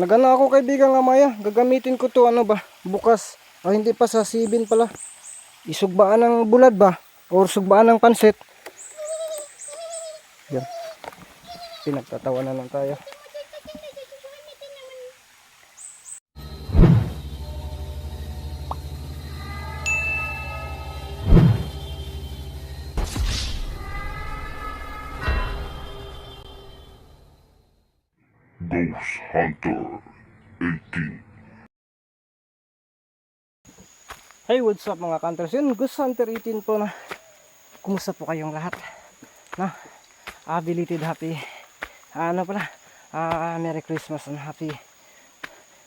Nagana ako kaibigan nga Maya. Gagamitin ko to ano ba? Bukas. O hindi pa sa sibin pala. Isugbaan ng bulad ba? Or sugbaan ng pansit. Yan. Pinagtatawa na lang tayo. Hey, what's up mga counters? Yun, Ghost Hunter 18 po na. Kumusta po kayong lahat? Na, ah, belated happy. ano pala? Ah, Merry Christmas and Happy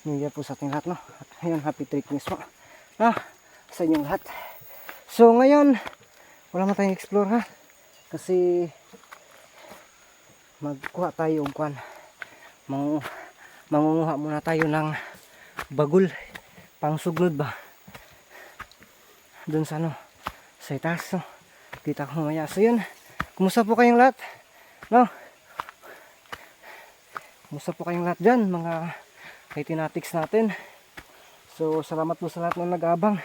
New Year po sa ating lahat, no? Ngayon, Happy Christmas po. Ah, sa inyong lahat. So, ngayon, wala man tayong explore ha. Kasi, magkuha tayo ng kwan. Mang, mangunguha muna tayo ng bagul. Pang suglod ba? Doon sa ano, sa itaas, no? Kita ko mamaya. So, yun. Kumusta po kayong lahat? No? Kumusta po kayong lahat dyan, mga kaitinatics natin? So, salamat po sa lahat ng nag-abang,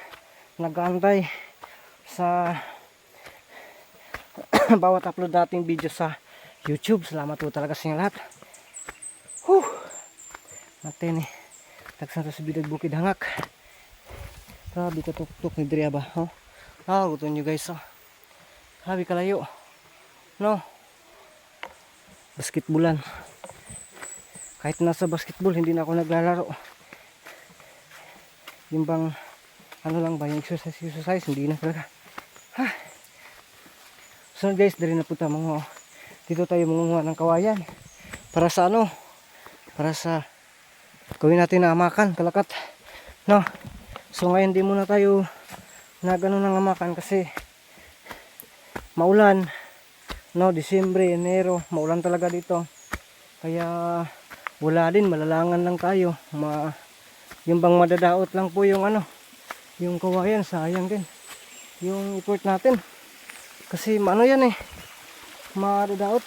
nag-aantay sa bawat upload nating video sa YouTube. Salamat po talaga sa inyo lahat. Whew! Natin eh. Tagsan sa bidag bukid hangak. Grabe ka tuktok ni Drea ba? Oh? Nakagutom nyo guys. Oh. Grabe kalayo. No? Basketballan. Kahit nasa basketball, hindi na ako naglalaro. Yung bang, ano lang ba, yung exercise, exercise, hindi na talaga. Ha? So guys, dali na punta mga, dito tayo mangunguha ng kawayan. Para sa ano? Para sa, gawin natin na amakan, kalakat. No? So ngayon di muna tayo na gano'n ng amakan kasi maulan. No, Disyembre, Enero, maulan talaga dito. Kaya wala din, malalangan lang tayo. Ma, yung bang madadaot lang po yung ano, yung kawayan, sayang din. Yung effort natin. Kasi ano yan eh, madadaot.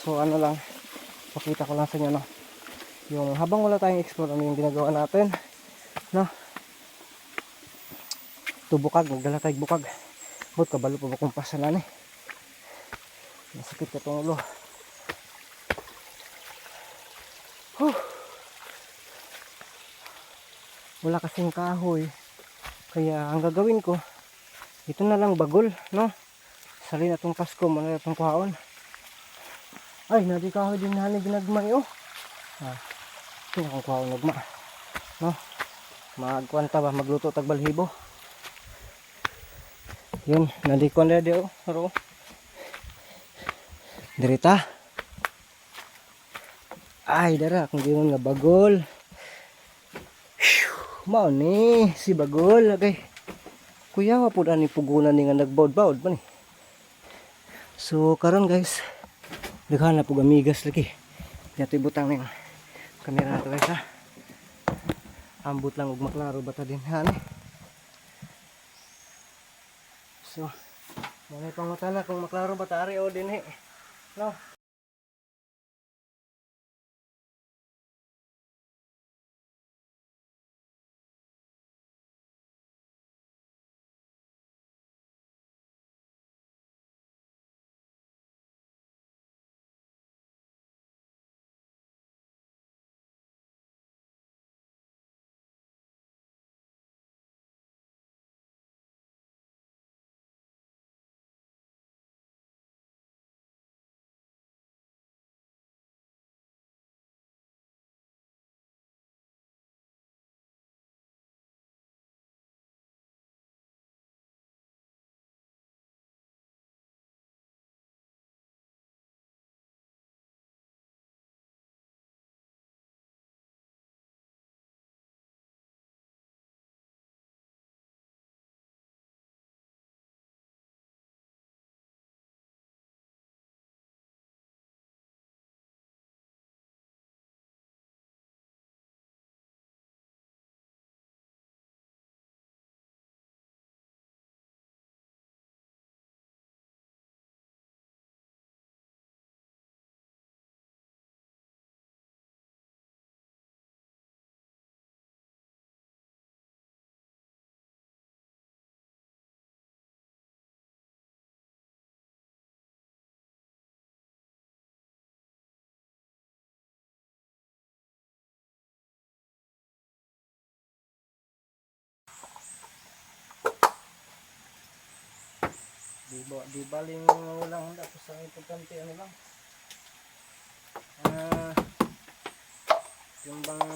So ano lang, pakita ko lang sa inyo no. Yung habang wala tayong explore, ano yung ginagawa natin. No? Tubukag, magdala tayo bukag. Bot, kabalo pa ba kung pasalan eh. Masakit ka itong ulo. Huh. Wala kasing kahoy. Kaya ang gagawin ko, ito na lang bagol, no? Sali na itong Pasko, mana itong kuhaon. Ay, nadi kahoy din na ginagmay, oh. Ah, ito na kung kuhaon nagma. No? Magkwanta ba, magluto tag balhibo. Yun, nadi ko na di, oh. Aro. Dirita. Ay, dara, kung ganoon nga bagol. Mao ni, si bagol. Okay. Kuya, wa po na ni pugunan ni nga nagbaud-baud pa ni. So, karon guys, daghan na po amigas lagi. Dito ibutang ning kamera nato guys ha. Ambot lang ug maklaro bata din ha ni. So, Mami pangutana kung maklaro ba tari o din eh. No? Di ba, di baling walang handa sa importante ano lang. Ah, yung bang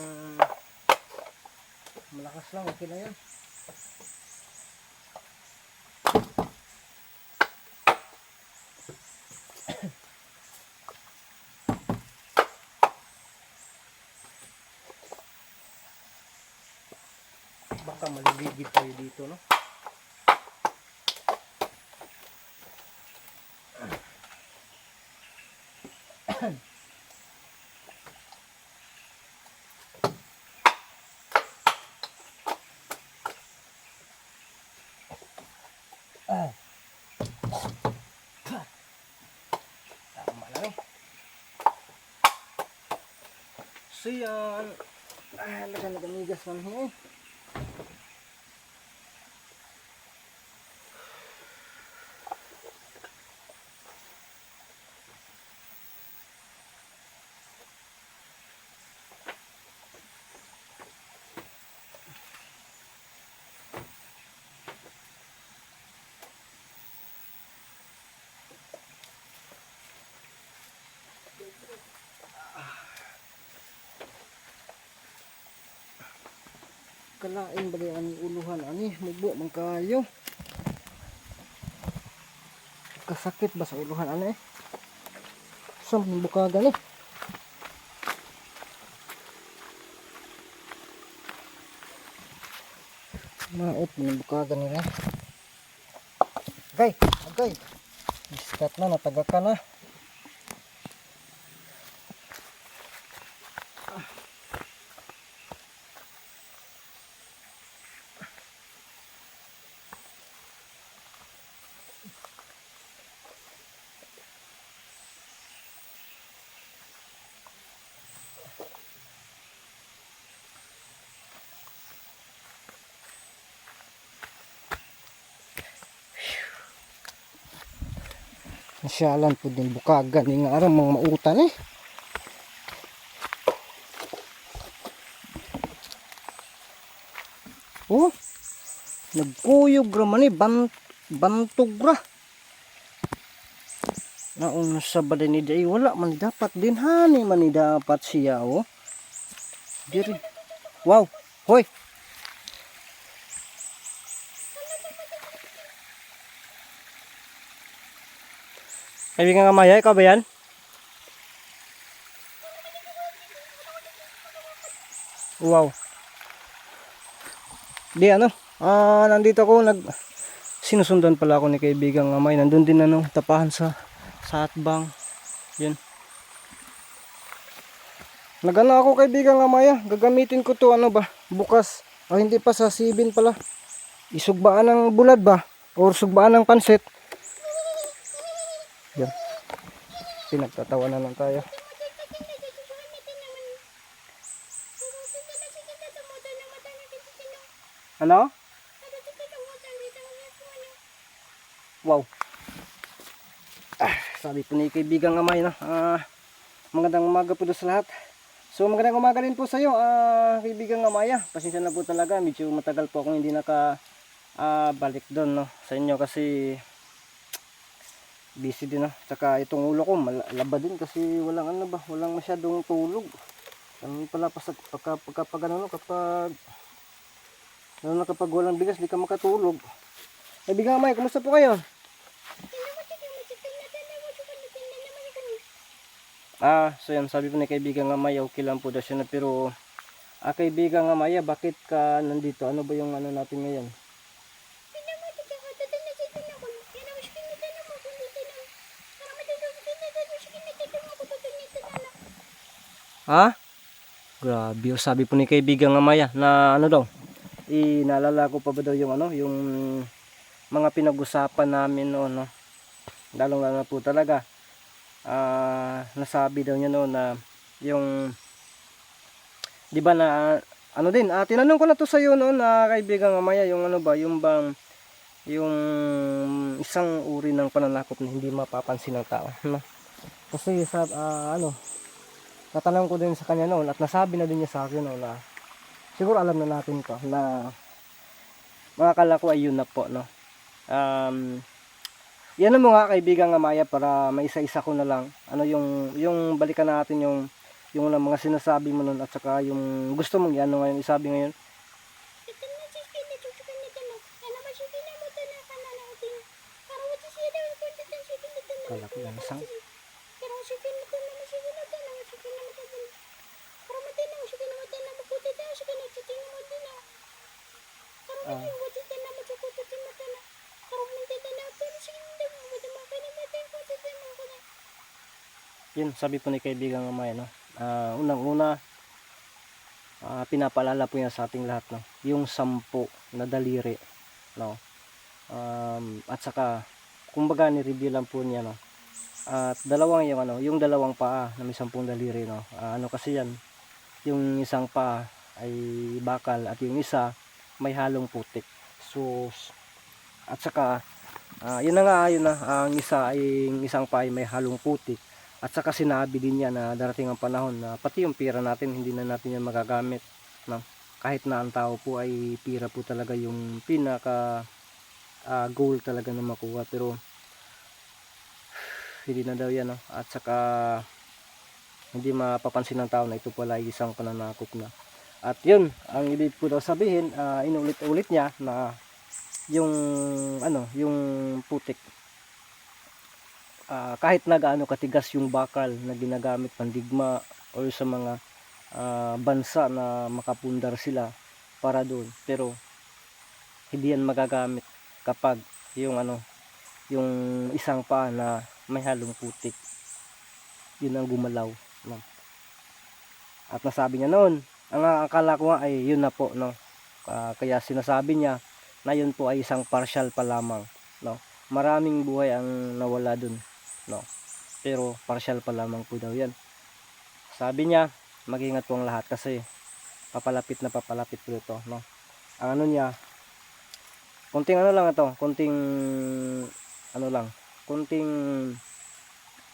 malakas lang, okay na yun. Baka maliligid tayo dito, no? Ah. Tama lang eh. So yan. Ah, laga-lagamigas man eh. Kalain ba ang uluhan? Ani mubo man kayo kasakit ba sa uluhan ani? Sa bukagan eh maot ng bukagan nila. Agay agay iskat na nataga ka na Nasyalan po din bukagan yung araw mga mautan eh. Oh, nagkuyog raman eh, ban, bantog ra. Nauna sa baday ni Day, wala man dapat din hani man ni dapat siya oh. Diri. Wow, hoy. Kaibigan Maya, ikaw ba yan? Wow. Di ano, ah, nandito ako, nag, sinusundan pala ako ni kaibigang nga. Nandun din ano, tapahan sa, sa. Yun. Nagana ako kaibigang nga. Gagamitin ko to ano ba, bukas. O hindi pa sa sibin pala. Isugbaan ng bulad ba? Or sugbaan ng pansit. Yan. Pinagtatawa na lang tayo. Ano? Wow. Ah, sabi po ni kaibigang amay na. Ah, magandang umaga po sa lahat. So magandang umaga rin po sa iyo, ah, kaibigang amaya. Pasensya na po talaga, medyo matagal po akong hindi naka ah, balik doon no sa inyo kasi busy din ah. Tsaka itong ulo ko malaba din kasi walang ano ba, walang masyadong tulog. Ano pala pasag pagka pagka pag ano, kapag lalo na kapag walang bigas, di ka makatulog. Kaibigang amay, kumusta po kayo? Ah, so yan, sabi po ni kaibigan nga Maya, okay lang po daw siya na pero ah, kaibigan nga Maya, bakit ka nandito? Ano ba yung ano natin ngayon? Ha? Grabe, oh, sabi po ni kaibigan nga Maya na ano daw, inaalala ko pa ba daw yung ano, yung mga pinag-usapan namin noon, no? Lalong lalo po talaga ah nasabi daw niya noon na yung di ba na ano din ah, tinanong ko na to sa iyo noon na kaibigan mamaya yung ano ba yung bang yung isang uri ng pananakop na hindi mapapansin ng tao no? kasi sa ah, ano natanong ko din sa kanya noon at nasabi na din niya sa akin noon na siguro alam na natin to na mga kala ko ay yun na po no um, yan mo nga kaibigan nga Maya para may isa-isa ko na lang. Ano yung yung balikan natin yung yung una mga sinasabi mo nun at saka yung gusto mong ano ngayon isabi ngayon. Ito na si na. yun sabi po ni kaibigan nga Maya no. Ah, unang-una ah, pinapaalala po niya sa ating lahat no. Yung sampo na daliri no. Um, at saka kumbaga ni-review lang po niya no. At dalawang yung ano, yung dalawang paa na may sampung daliri no. Ah, ano kasi yan, yung isang paa ay bakal at yung isa may halong putik. So at saka ah, yun na nga yun na ang isa ay isang paa ay may halong putik. At saka sinabi din niya na darating ang panahon na pati yung pira natin hindi na natin yan magagamit. No? Kahit na ang tao po ay pira po talaga yung pinaka ah, goal talaga na makuha pero hindi na daw yan no? at saka hindi mapapansin ng tao na ito pala ay isang pananakop na at yun ang ibig ko daw sabihin ah, inulit-ulit niya na yung ano yung putik. Ah, kahit na gaano katigas yung bakal na ginagamit pandigma or sa mga ah, bansa na makapundar sila para doon. Pero hindi yan magagamit kapag yung ano yung isang pa na may halong putik. Yun ang gumalaw at nasabi niya noon ang akala ko nga ay yun na po no? Ah, kaya sinasabi niya na yun po ay isang partial pa lamang no? Maraming buhay ang nawala dun no? Pero partial pa lamang po daw yan. Sabi niya mag-ingat po ang lahat kasi papalapit na papalapit po ito no? Ang ano niya konting ano lang ito konting ano lang konting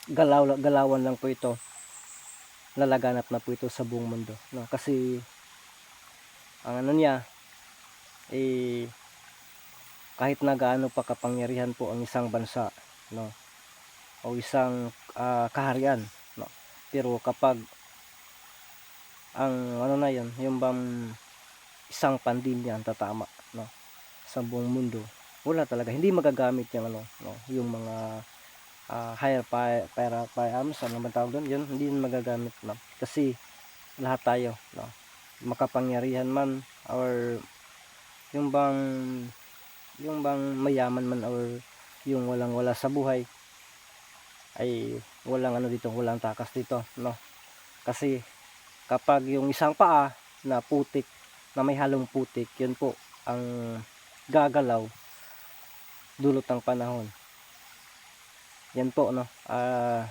galaw galawan lang po ito lalaganap na po ito sa buong mundo no? Kasi ang ano niya eh kahit na gaano pa kapangyarihan po ang isang bansa no? O isang ah, kaharian no? Pero kapag ang ano na yon yung bang isang pandemya ang tatama no? Sa buong mundo wala talaga. Hindi magagamit yung ano no? Yung mga ah, higher fire firearms ano man tawag doon yun hindi magagamit no? Kasi lahat tayo no? Makapangyarihan man or yung bang yung bang mayaman man or yung walang wala sa buhay ay walang ano dito walang takas dito no? Kasi kapag yung isang paa na putik na may halong putik yun po ang gagalaw dulot ng panahon yan po no? Ah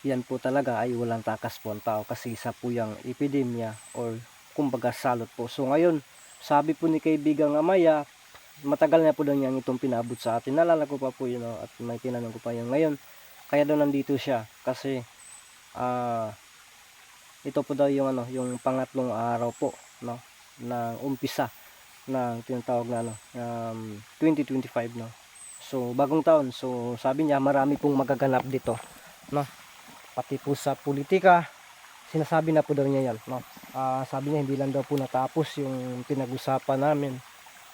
yan po talaga ay walang takas po ang tao kasi isa po yung epidemya or kumbaga salot po. So ngayon sabi po ni kaibigang Amaya matagal na po daw niyang itong pinabot sa atin. Nalala ko pa po yun no? at may tinanong ko pa yun. Ngayon kaya daw nandito siya kasi ah ito po daw yung ano yung pangatlong araw po no? Ng umpisa ng tinatawag na ano um, 2025 no so bagong taon. So sabi niya marami pong magaganap dito no? Pati po sa politika sinasabi na po daw niya yan no? Ah, sabi niya hindi lang daw po natapos yung pinag-usapan namin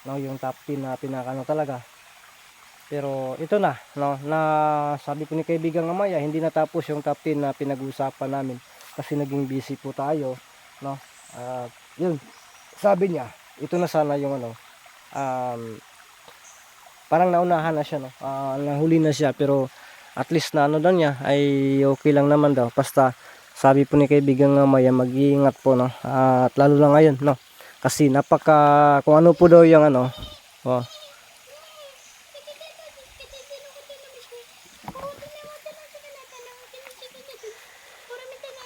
no? Yung top 10 na pinakano talaga. Pero ito na no? Na sabi ko ni kaibigan Amaya hindi natapos yung top 10 na pinag-usapan namin kasi naging busy po tayo no? At yun. Sabi niya ito na sana yung ano um, parang naunahan na siya no? Ah, nahuli na siya pero at least na ano daw niya ay okay lang naman daw. Basta sabi po ni kaibigan nga Maya mag-iingat po no? At lalo lang ngayon no? Kasi napaka kung ano po daw yung ano oh,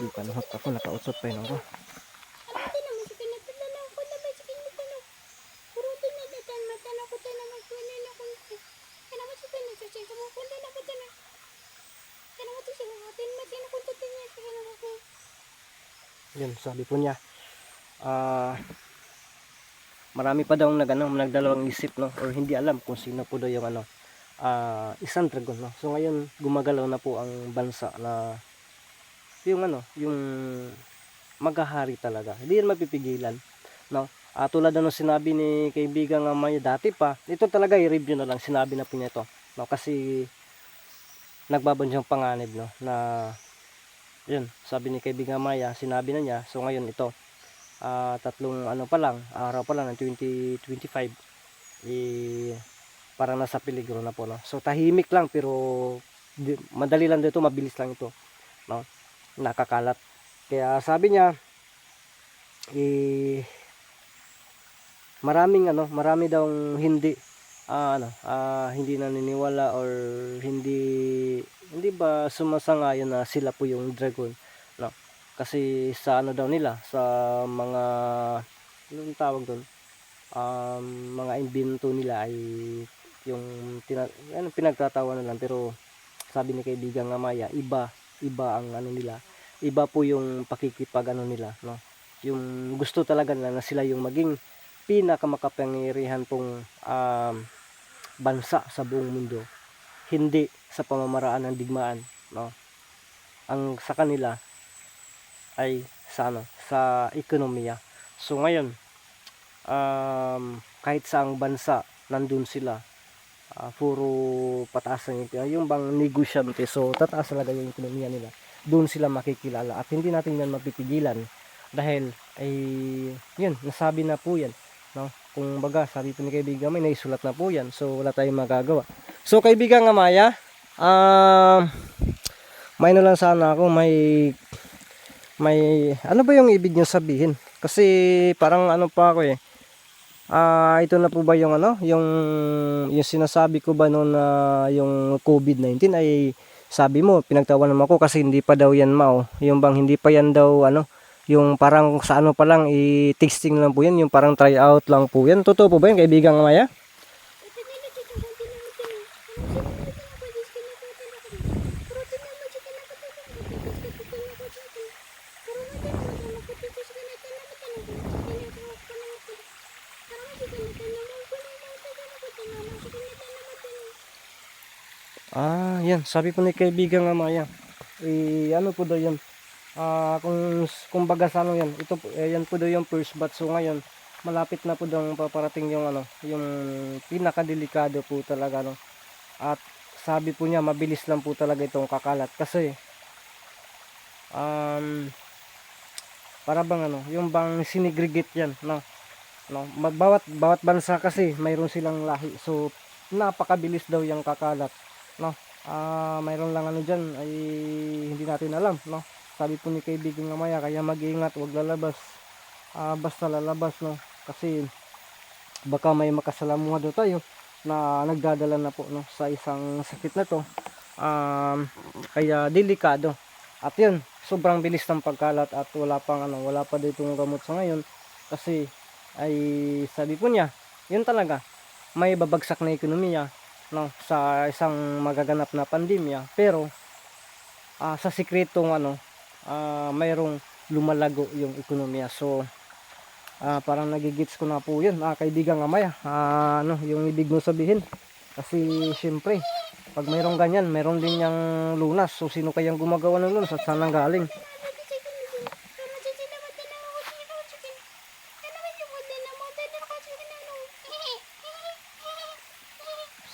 yung panuhot ako nakautsot pa yun ako yun sabi po niya ah marami pa daw nag ano, nagdalawang isip no or hindi alam kung sino po daw yung ano ah, isang dragon no. So ngayon gumagalaw na po ang bansa na yung ano, yung maghahari talaga. Hindi yan mapipigilan, no? Ah, tulad ng sinabi ni kaibigan nga may dati pa, ito talaga i-review na lang, sinabi na po niya ito, no? Kasi nagbabanjang panganib, no? Na yun, sabi ni kaibigan Maya, sinabi na niya, so ngayon ito, ah, tatlong ano pa lang, araw pa lang ng 2025, eh, parang nasa peligro na po, no? So tahimik lang, pero di, madali lang dito, mabilis lang ito, no? Nakakalat. Kaya sabi niya, eh, maraming ano, marami daw hindi ah, ano, ah, hindi naniniwala or hindi hindi ba sumasangayon na sila po yung dragon, no? Kasi sa ano daw nila, sa mga anong tawag doon? Um, mga invento nila ay yung tina, ano, pinagtatawanan lang pero sabi ni kaibigan nga Maya, iba iba ang ano nila. Iba po yung pakikipag ano nila, no? Yung gusto talaga nila na sila yung maging pinakamakapangyarihan pong um, bansa sa buong mundo. Hindi sa pamamaraan ng digmaan, no? Ang sa kanila ay sa ano, sa ekonomiya. So ngayon, um, kahit saang bansa nandun sila, ah, puro pataas ang yung, yung bang negosyante. So tataas talaga yung ekonomiya nila. Doon sila makikilala at hindi natin yan mapipigilan dahil ay yun, nasabi na po yan. No? Kung baga, sabi po ni kaibigan may naisulat na po yan. So wala tayong magagawa. So kaibigan nga Maya, um, may na lang sana ako, may may ano ba yung ibig niyo sabihin? Kasi parang ano pa ako eh. Ah, ito na po ba yung ano, yung yung sinasabi ko ba noon na yung COVID-19 ay sabi mo pinagtawanan ako kasi hindi pa daw yan mao. Yung bang hindi pa yan daw ano, yung parang sa ano pa lang i-testing lang po yan, yung parang try out lang po yan. Totoo po ba yan kaibigan Maya? Ito nila dito, ganti na mo din. Ano sila mo din ako, dis kinakatin ako. Pero tinan mo, di kinakatin ako. Tapos kapitin ako dito. Pero mo din ako, makupitis ka na tinan mo, tinan mo. Tinatawag ka na ako. Pero mo, di kinakatin mo, kunin mo, tinan mo, tinan mo, di kinakatin mo, tinan mo. Ah, yan. Sabi po ni kaibigan nga Maya. Eh, ano po daw yan? Ah, kung kumbaga sa ano yan, ito eh, yan po daw yung first batch. So ngayon, malapit na po daw paparating yung ano, yung pinakadelikado po talaga no. At sabi po niya, mabilis lang po talaga itong kakalat kasi um para bang ano, yung bang sinigregate yan, no. No, bawat bawat bansa kasi mayroon silang lahi. So napakabilis daw yung kakalat, no. Ah, mayroon lang ano diyan ay hindi natin alam, no. Sabi po ni kaibigan nga Maya, kaya mag-ingat, wag lalabas. Ah, basta lalabas, no. Kasi baka may makasalamuha daw tayo na nagdadala na po no sa isang sakit na to. Um, kaya delikado. At yun, sobrang bilis ng pagkalat at wala pang ano, wala pa dito yung gamot sa ngayon kasi ay sabi po niya, yun talaga may babagsak na ekonomiya no sa isang magaganap na pandemya. Pero ah, sa sikretong ano ah, mayroong lumalago yung ekonomiya. So ah, parang nagigits ko na po yun ah, kaibigan nga maya ah, ano yung ibig mo sabihin. Kasi syempre pag mayroong ganyan mayroon din yung lunas. So sino kayang gumagawa ng lunas at saan ang galing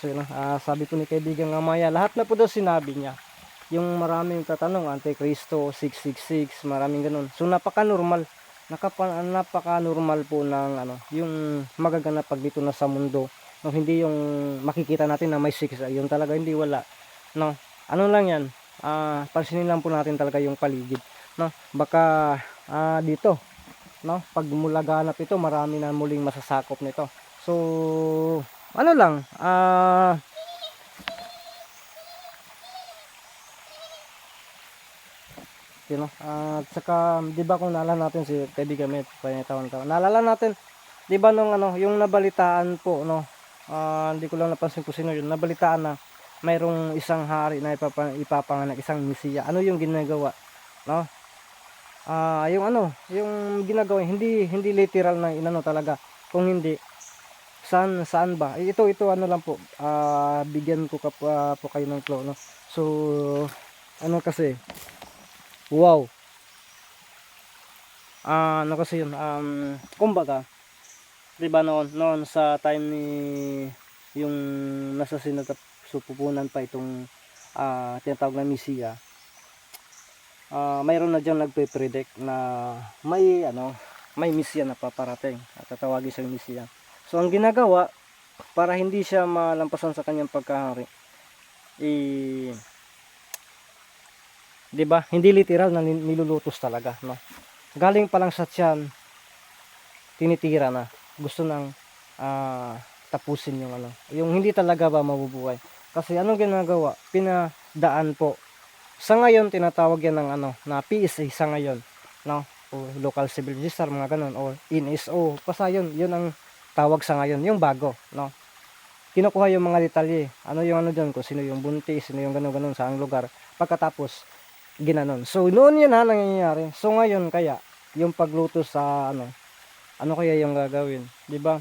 So yun, ah, sabi po ni kaibigan nga Maya, lahat na po daw sinabi niya. Yung maraming tatanong, Antikristo, 666, maraming ganun. So napaka-normal, nakapa, napaka-normal po ng ano, yung magaganap pag dito na sa mundo. No, hindi yung makikita natin na may 6, yun talaga hindi wala. No, ano lang yan, ah, pansinin lang po natin talaga yung paligid. No, baka ah, dito, no, pag mulaganap ito, marami na muling masasakop nito. So, ano lang, ah, you know, at saka, di ba kung naalala natin si kaibigan may taon-taon, naalala natin, di ba nung ano, yung nabalitaan po, no, ah, hindi ko lang napansin kung sino yun, nabalitaan na, mayroong isang hari na ipapa, ipapanganak, isang misiya, ano yung ginagawa, no, ah, yung ano, yung ginagawa, hindi, hindi literal na inano talaga, Kung hindi, saan saan ba? Eh, ito ito ano lang po. ah bigyan ko ka pa- po kayo ng clue, no. So ano kasi wow. Ah, ano kasi yun, um, kumbaga, di ba noon, noon sa time ni yung nasa sinatap supupunan pa itong ah tinatawag na misiya, ah mayroon na dyan nagpe-predict na may ano, may misya na paparating at tatawagin siyang misya. So ang ginagawa para hindi siya malampasan sa kanyang pagkahari, eh, 'di ba? Hindi literal na nilulutos talaga, no? Galing pa lang sa tiyan, tinitira na. Gusto nang ah, tapusin yung ano, yung hindi talaga ba mabubuhay. Kasi anong ginagawa? Pinadaan po. Sa ngayon tinatawag yan ng ano, na PSA sa ngayon, no? O local civil register mga ganun or NSO. Basta yun, yun ang tawag sa ngayon, yung bago, no? Kinukuha yung mga detalye. Ano yung ano doon, kung sino yung buntis, sino yung ganun ganun saang lugar. Pagkatapos ginanon. So noon yun ha nangyayari. So ngayon kaya yung pagluto sa ano ano kaya yung gagawin, 'di ba?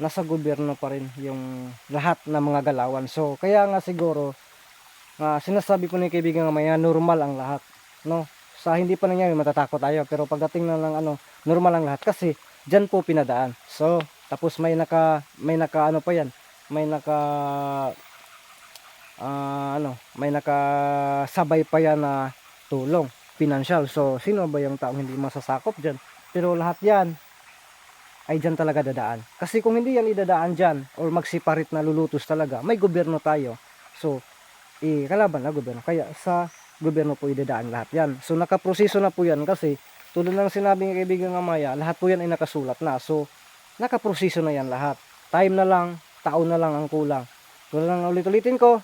Nasa gobyerno pa rin yung lahat ng mga galawan. So kaya nga siguro ah, sinasabi po ni kaibigan nga maya normal ang lahat, no? Sa hindi pa nangyari matatakot tayo pero pagdating na lang ano normal ang lahat kasi diyan po pinadaan. So tapos may naka may naka ano pa yan, may naka ah, ano, may nakasabay pa yan na tulong, financial. So, sino ba yung taong hindi masasakop dyan? Pero lahat yan ay dyan talaga dadaan. Kasi kung hindi yan idadaan dyan or magsiparit na lulutos talaga, may gobyerno tayo. So, eh, kalaban na gobyerno. Kaya sa gobyerno po idadaan lahat yan. So, nakaproseso na po yan kasi tulad ng sinabi ng kaibigan ng Maya, lahat po yan ay nakasulat na. So, nakaproseso na yan lahat. Time na lang, taon na lang ang kulang. Tulad ng ulit-ulitin ko,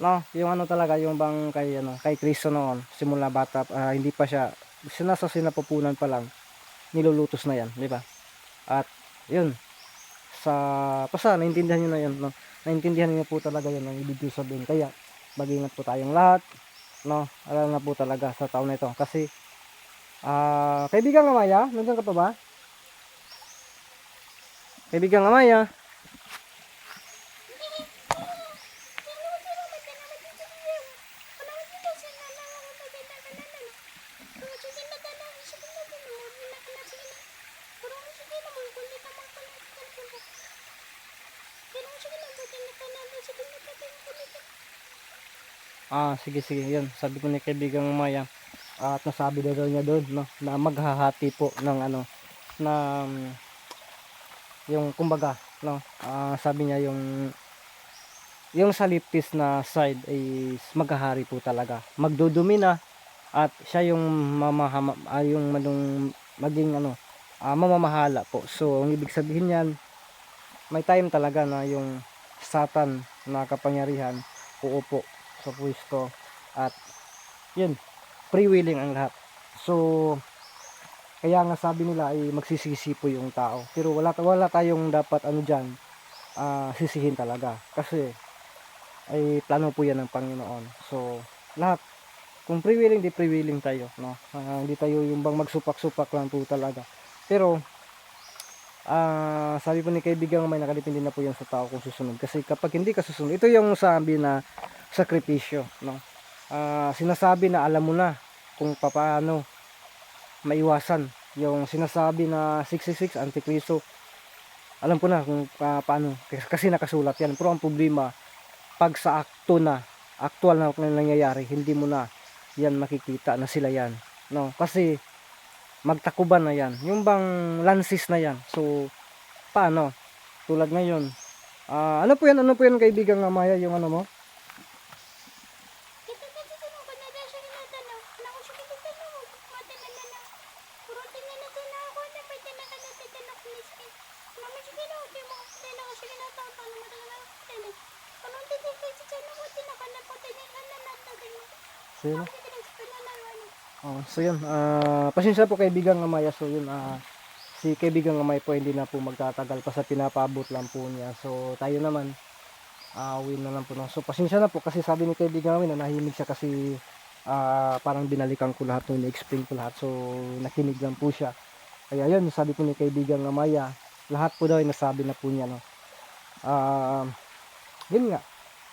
no, yung ano talaga, yung bang kay ano, kay Cristo noon, simula bata, ah, hindi pa siya sinasa sinapupunan pa lang, nilulutos na yan, di ba? At yun, sa basta naintindihan niyo na yun, no. Naintindihan niyo po talaga yun ang ibig sabihin. Kaya mag-ingat po tayong lahat, no. Alam na po talaga sa taon na ito kasi ah kaibigan Amaya, nandiyan ka pa ba? Kaibigan Amaya, Ah, sige sige, yun. Sabi ko ni kaibigang Maya at nasabi na daw niya doon no na maghahati po ng ano na yung kumbaga no ah, sabi niya yung yung sa liptis na side is maghahari po talaga. Magdudumi na at siya yung mamahama ah, yung manong maging ano ah, mamamahala po. So ang ibig sabihin niyan may time talaga na yung satan na kapangyarihan uupo sa pwesto at yun free willing ang lahat. So kaya nga sabi nila ay magsisisi po yung tao. Pero wala wala tayong dapat ano diyan sisihin talaga. Kasi ay plano po yan ng Panginoon. So lahat. Kung free willing di free willing tayo no? Ah, hindi tayo yung bang magsupak-supak lang po talaga. Pero ah sabi po ni kaibigan may nakadepende na po yan sa tao kung susunod. Kasi kapag hindi ka susunod ito yung sabi na sakripisyo no? Ah, sinasabi na alam mo na kung paano maiwasan yung sinasabi na 66 antikristo. Alam ko na kung pa- paano Kasi- nakasulat yan. Pero ang problema pag sa akto na actual na nangyayari hindi mo na yan makikita na sila yan no? Kasi magtakuban na yan? Yung bang lansis na yan? So paano? Tulad ngayon. Ah ano po yan? Ano po yan kaibigan nga Maya yung ano mo so yun, ah pasensya po kaibigan ng Maya. So yun, ah si kaibigan ng Maya po hindi na po magtatagal pa sa pinapabot lang po niya. So tayo naman, ah win na lang po. No? So pasensya na po kasi sabi ni kaibigan namin na nahimig siya kasi ah parang binalikan ko lahat nung explain ko lahat. So nakinig lang po siya. Kaya yun, sabi po ni kaibigan ng Maya, lahat po daw ay nasabi na po niya no Ah, yun nga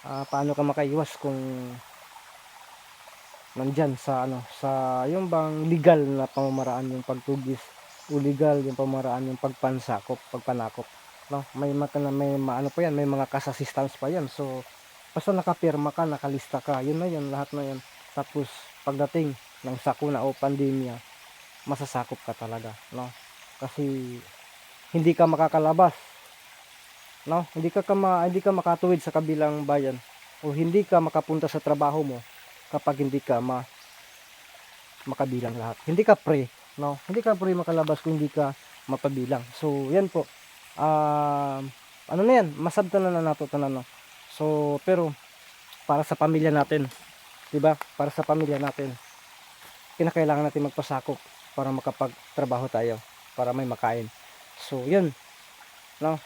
Ah, paano ka makaiwas kung nandyan sa ano sa yung bang legal na pamamaraan yung pagtugis o legal yung pamamaraan yung pagpansakop pagpanakop no? May mata na may maano pa yan may mga cash assistance pa yan. So basta nakapirma ka nakalista ka yun na yun lahat na yun. Tapos pagdating ng sakuna o pandemya masasakop ka talaga no? Kasi hindi ka makakalabas no? Hindi ka, ka ma- hindi ka makatuwid sa kabilang bayan o hindi ka makapunta sa trabaho mo kapag hindi ka ma makabilang lahat. Hindi ka pre no? Hindi ka pre makalabas kung hindi ka mapabilang. So yan po. Um ano na yan? Masabtan na na nato tanan so pero para sa pamilya natin 'di ba? Para sa pamilya natin kinakailangan natin magpasakop para makapagtrabaho tayo para may makain. So yun no?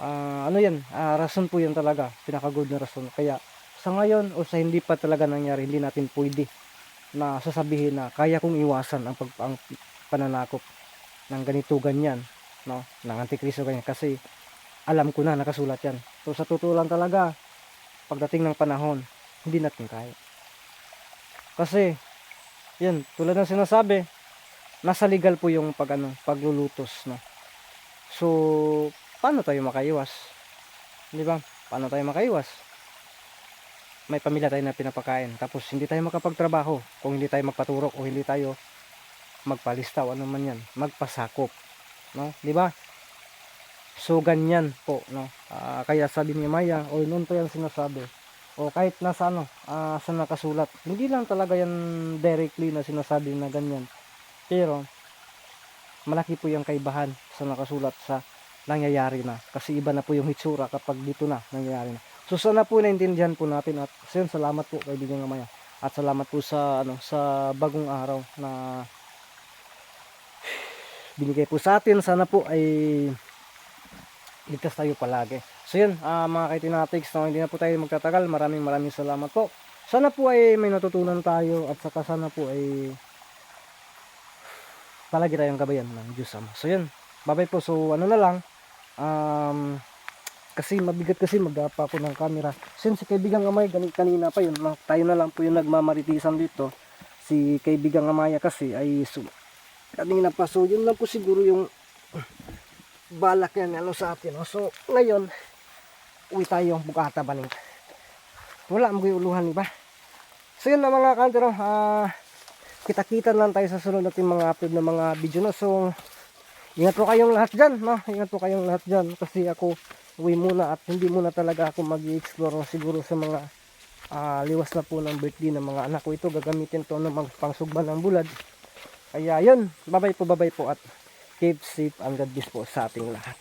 Ah, ano yan? Ah, rason po yan talaga. Pinaka good na rason. Kaya sa ngayon o sa hindi pa talaga nangyari hindi natin pwede na sasabihin na kaya kong iwasan ang, pag, ang pananakop ng ganito ganyan no? Ng antikristo ganyan. Kasi alam ko na nakasulat yan. So sa totoo lang talaga pagdating ng panahon hindi natin kaya. Kasi yan tulad ng sinasabi nasa legal po yung pag ano paglulutos no? So paano tayo makaiwas? Di ba? Paano tayo makaiwas may pamilya tayo na pinapakain. Tapos hindi tayo makapagtrabaho kung hindi tayo magpaturok o hindi tayo magpalista o ano man yan? Magpasakop. No? Di ba? So ganyan po no? Ah, kaya sabi ni Maya o noon pa yan sinasabi. O kahit nasa ano ah, sa nakasulat hindi lang talaga yan directly na sinasabi na ganyan. Pero malaki po yung kaibahan sa nakasulat sa nangyayari na. Kasi iba na po yung hitsura kapag dito na nangyayari na So sana po naintindihan po natin at so yun, salamat po kaibigan Gamaya. At salamat po sa ano sa bagong araw na binigay po sa atin. Sana po ay ligtas tayo palagi. So yun, ah, mga kaitinatics, no, hindi na po tayo magtatagal. Maraming maraming salamat po. Sana po ay may natutunan tayo at saka sana po ay palagi tayong gabayan ng Diyos Ama. So yun, bye po. So ano na lang, um, kasi mabigat kasi magapa ako ng camera. Since si kaibigan Amaya gani- kanina pa yun, tayo na lang po yung nagmamaritisan dito. Si kaibigan Amaya kasi ay su kanina pa. So yun lang po siguro yung balak yan ano sa atin. No? So ngayon, uwi tayo bukata baling. Wala mo uluhan iba. So yun na mga kantero, ah kita-kita lang tayo sa sunod natin mga upload na mga video no. So ingat po kayong lahat dyan, no? Ingat po kayong lahat dyan kasi ako uwi muna at hindi muna talaga ako mag-explore siguro sa mga ah, liwas na po ng birthday ng mga anak ko. Ito gagamitin to ng pangsugban ng bulad. Kaya yun babay po babay po at keep safe and God bless po sa ating lahat